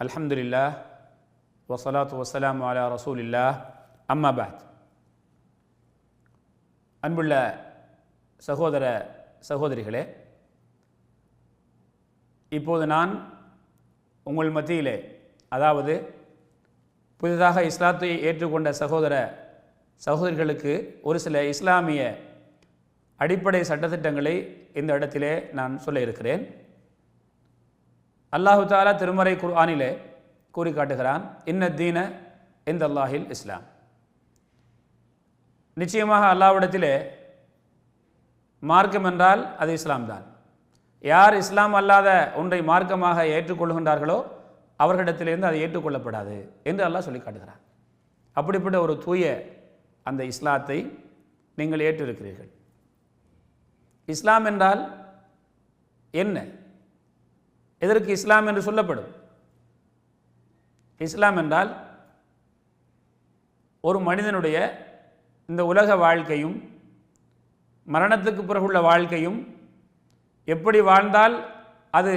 அல்ஹம்துலில்லா வசலாத்து வசலாம் அலா ரசூலில்லா இல்லா பாத் அன்புள்ள சகோதர சகோதரிகளே இப்போது நான் உங்கள் மத்தியிலே அதாவது புதிதாக இஸ்லாத்தை ஏற்றுக்கொண்ட சகோதர சகோதரிகளுக்கு ஒரு சில இஸ்லாமிய அடிப்படை சட்டத்திட்டங்களை இந்த இடத்திலே நான் சொல்ல இருக்கிறேன். அல்லாஹு தாலா திருமறை குர்ஆனிலே கூறி காட்டுகிறான் இன்ன தீன இந்த அல்லாஹில் இஸ்லாம். நிச்சயமாக அல்லாவிடத்திலே மார்க்கம் என்றால் அது இஸ்லாம் தான் யார் இஸ்லாம் அல்லாத ஒன்றை மார்க்கமாக ஏற்றுக்கொள்கின்றார்களோ அவர்களிடத்திலிருந்து அது ஏற்றுக்கொள்ளப்படாது என்று அல்லாஹ் சொல்லி காட்டுகிறான் அப்படிப்பட்ட ஒரு தூய அந்த இஸ்லாத்தை நீங்கள் ஏற்றிருக்கிறீர்கள். இஸ்லாம் என்றால் என்ன? எதற்கு இஸ்லாம் என்று சொல்லப்படும்? இஸ்லாம் என்றால் ஒரு மனிதனுடைய இந்த உலக வாழ்க்கையும் மரணத்துக்கு பிறகுள்ள வாழ்க்கையும் எப்படி வாழ்ந்தால் அது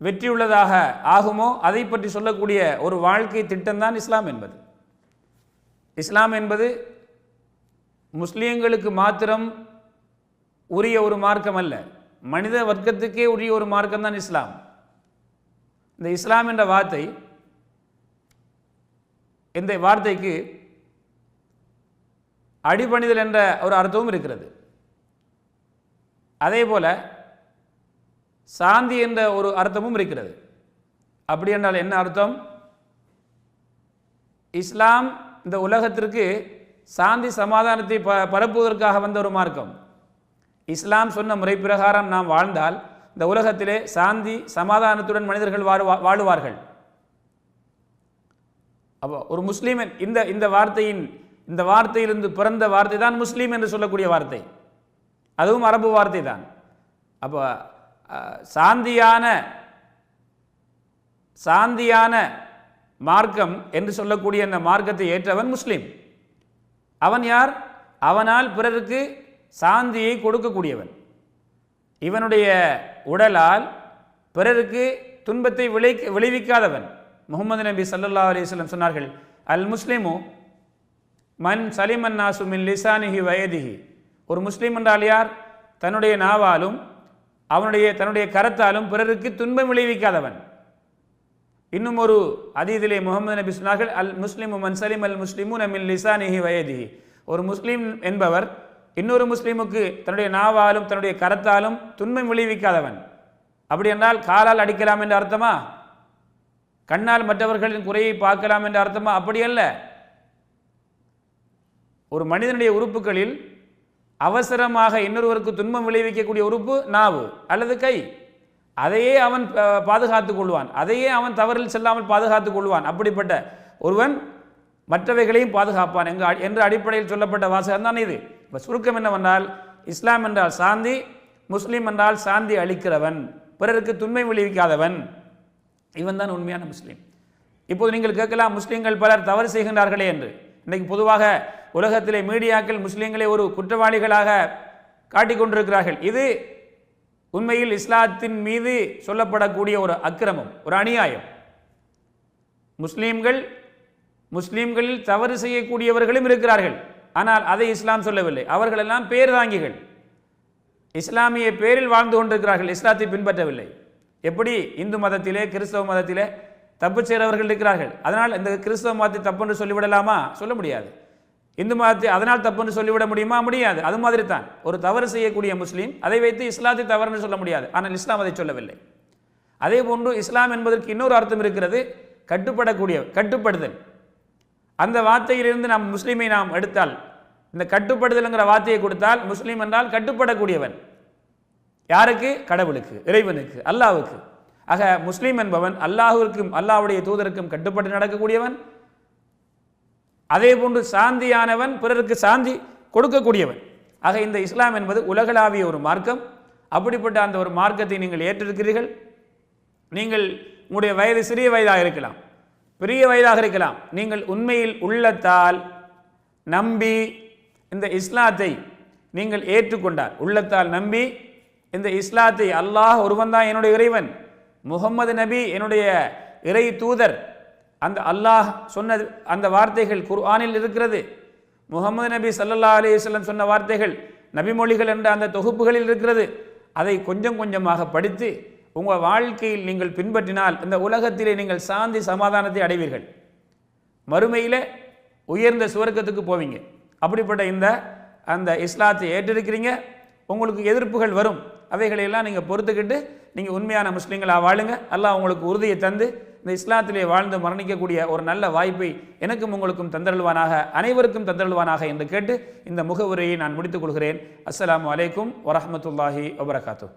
வெற்றியுள்ளதாக ஆகுமோ அதை பற்றி சொல்லக்கூடிய ஒரு வாழ்க்கை திட்டம்தான் இஸ்லாம் என்பது. இஸ்லாம் என்பது முஸ்லீம்களுக்கு மாத்திரம் உரிய ஒரு மார்க்கம் அல்ல. மனித வர்க்கத்துக்கே உரிய ஒரு மார்க்கம் தான் இஸ்லாம். இந்த இஸ்லாம் என்ற வார்த்தை இந்த வார்த்தைக்கு அடிபணிதல் என்ற ஒரு அர்த்தமும் இருக்கிறது. அதே போல சாந்தி என்ற ஒரு அர்த்தமும் இருக்கிறது. அப்படி என்றால் என்ன அர்த்தம்? இஸ்லாம் இந்த உலகத்திற்கு சாந்தி சமாதானத்தை ப பரப்புவதற்காக வந்த ஒரு மார்க்கம். இஸ்லாம் சொன்ன முறை பிரகாரம் நாம் வாழ்ந்தால் இந்த உலகத்திலே சாந்தி சமாதானத்துடன் மனிதர்கள் வாழுவா வாழுவார்கள். அப்போ ஒரு முஸ்லீமன் இந்த இந்த வார்த்தையின் இந்த வார்த்தையிலிருந்து பிறந்த வார்த்தை தான் முஸ்லீம் என்று சொல்லக்கூடிய வார்த்தை. அதுவும் அரபு வார்த்தை தான். அப்போ சாந்தியான சாந்தியான மார்க்கம் என்று சொல்லக்கூடிய அந்த மார்க்கத்தை ஏற்றவன் முஸ்லீம். அவன் யார்? அவனால் பிறருக்கு சாந்தியை கொடுக்கக்கூடியவன். இவனுடைய உடலால் பிறருக்கு துன்பத்தை விளை விளைவிக்காதவன். முகமது நபி சல்லா அலிஸ்லம் சொன்னார்கள் அல் முஸ்லிமு மன் சலிமன் நாசு மின் லிசானிஹி வயதிஹி ஒரு முஸ்லீம் என்றால் யார்? தன்னுடைய நாவாலும் அவனுடைய தன்னுடைய கரத்தாலும் பிறருக்கு துன்பம் விளைவிக்காதவன். இன்னும் ஒரு அதீதிலே முகமது நபி சொன்னார்கள் அல் முஸ்லிமு மன் சலிம் அல் முஸ்லிமு நமின் லிசானிஹி வயதிஹி ஒரு முஸ்லீம் என்பவர் இன்னொரு முஸ்லீமுக்கு தன்னுடைய நாவாலும் தன்னுடைய கரத்தாலும் துன்பம் விளைவிக்காதவன். அப்படி என்றால் காலால் அடிக்கலாம் என்ற அர்த்தமா? கண்ணால் மற்றவர்களின் குறையை பார்க்கலாம் என்ற அர்த்தமா? அப்படி அல்ல. ஒரு மனிதனுடைய உறுப்புகளில் அவசரமாக இன்னொருவருக்கு துன்பம் விளைவிக்கக்கூடிய உறுப்பு நாவு அல்லது கை. அதையே அவன் பாதுகாத்துக் கொள்வான். அதையே அவன் தவறில் செல்லாமல் பாதுகாத்துக் கொள்வான். அப்படிப்பட்ட ஒருவன் மற்றவைகளையும் பாதுகாப்பான். எங்க என்ற அடிப்படையில் சொல்லப்பட்ட வாசகம் தான் இது? இப்போ சுருக்கம் என்னவென்றால் இஸ்லாம் என்றால் சாந்தி முஸ்லீம் என்றால் சாந்தி அளிக்கிறவன் பிறருக்கு துன்மை விளைவிக்காதவன் இவன் தான் உண்மையான முஸ்லீம். இப்போது நீங்கள் கேட்கலாம் முஸ்லீம்கள் பலர் தவறு செய்கின்றார்களே என்று. இன்றைக்கு பொதுவாக உலகத்திலே மீடியாக்கள் முஸ்லீம்களை ஒரு குற்றவாளிகளாக காட்டிக்கொண்டிருக்கிறார்கள். இது உண்மையில் இஸ்லாத்தின் மீது சொல்லப்படக்கூடிய ஒரு அக்கிரமம் ஒரு அநியாயம். முஸ்லீம்கள் முஸ்லீம்களில் தவறு செய்யக்கூடியவர்களும் இருக்கிறார்கள். ஆனால் அதை இஸ்லாம் சொல்லவில்லை. அவர்களெல்லாம் எல்லாம் தாங்கிகள் இஸ்லாமிய பேரில் வாழ்ந்து கொண்டிருக்கிறார்கள். இஸ்லாத்தை பின்பற்றவில்லை. எப்படி? இந்து மதத்திலே கிறிஸ்தவ மதத்திலே தப்பு செய்கிறவர்கள் இருக்கிறார்கள். அதனால் இந்த கிறிஸ்தவ மதத்தை தப்புன்னு சொல்லிவிடலாமா? சொல்ல முடியாது. இந்து மதத்தை அதனால் தப்புன்னு சொல்லிவிட முடியுமா? முடியாது. அது மாதிரி தான் ஒரு தவறு செய்யக்கூடிய முஸ்லீம் அதை வைத்து இஸ்லாத்தை தவறுன்னு சொல்ல முடியாது. ஆனால் இஸ்லாம் அதை சொல்லவில்லை. அதே போன்று இஸ்லாம் என்பதற்கு இன்னொரு அர்த்தம் இருக்கிறது. கட்டுப்படக்கூடிய கட்டுப்படுதல் அந்த வார்த்தையிலிருந்து நாம் முஸ்லீமை நாம் எடுத்தால் இந்த கட்டுப்படுதல்ங்கிற வார்த்தையை கொடுத்தால் முஸ்லீம் என்றால் கட்டுப்படக்கூடியவன். யாருக்கு? கடவுளுக்கு இறைவனுக்கு அல்லாவுக்கு. ஆக முஸ்லீம் என்பவன் அல்லாஹுவிற்கும் அல்லாஹுடைய தூதருக்கும் கட்டுப்பட்டு நடக்கக்கூடியவன். அதே போன்று சாந்தியானவன் பிறருக்கு சாந்தி கொடுக்கக்கூடியவன். ஆக இந்த இஸ்லாம் என்பது உலகளாவிய ஒரு மார்க்கம். அப்படிப்பட்ட அந்த ஒரு மார்க்கத்தை நீங்கள் ஏற்றிருக்கிறீர்கள். நீங்கள் உங்களுடைய வயது சிறிய வயதாக இருக்கலாம். பெரிய வயதாக இருக்கலாம். நீங்கள் உண்மையில் உள்ளத்தால் நம்பி இந்த இஸ்லாத்தை நீங்கள் ஏற்றுக்கொண்டார். உள்ளத்தால் நம்பி இந்த இஸ்லாத்தை அல்லாஹ் ஒருவன் தான் என்னுடைய இறைவன். முகம்மது நபி என்னுடைய இறை தூதர். அந்த அல்லாஹ் சொன்ன அந்த வார்த்தைகள் குர்ஆனில் இருக்கிறது. முகமது நபி சல்லல்லா அலி வஸல்லம் சொன்ன வார்த்தைகள் நபிமொழிகள் என்ற அந்த தொகுப்புகளில் இருக்கிறது. அதை கொஞ்சம் கொஞ்சமாக படித்து உங்கள் வாழ்க்கையில் நீங்கள் பின்பற்றினால் இந்த உலகத்திலே நீங்கள் சாந்தி சமாதானத்தை அடைவீர்கள். மறுமையில் உயர்ந்த சுவர்க்கத்துக்கு போவீங்க. அப்படிப்பட்ட இந்த அந்த இஸ்லாத்தை ஏற்றிருக்கிறீங்க. உங்களுக்கு எதிர்ப்புகள் வரும். அவைகளையெல்லாம் நீங்கள் பொறுத்துக்கிட்டு நீங்கள் உண்மையான முஸ்லீம்களாக வாழுங்க. அல்லாஹ் உங்களுக்கு உறுதியை தந்து இந்த இஸ்லாத்திலே வாழ்ந்து மரணிக்கக்கூடிய ஒரு நல்ல வாய்ப்பை எனக்கும் உங்களுக்கும் தந்தருள்வானாக அனைவருக்கும் தந்தருள்வானாக என்று கேட்டு இந்த முகவுரையை நான் முடித்துக் கொள்கிறேன். அஸ்லாம் அலைக்கும் வரமத்துல்லாஹி வபரகாத்து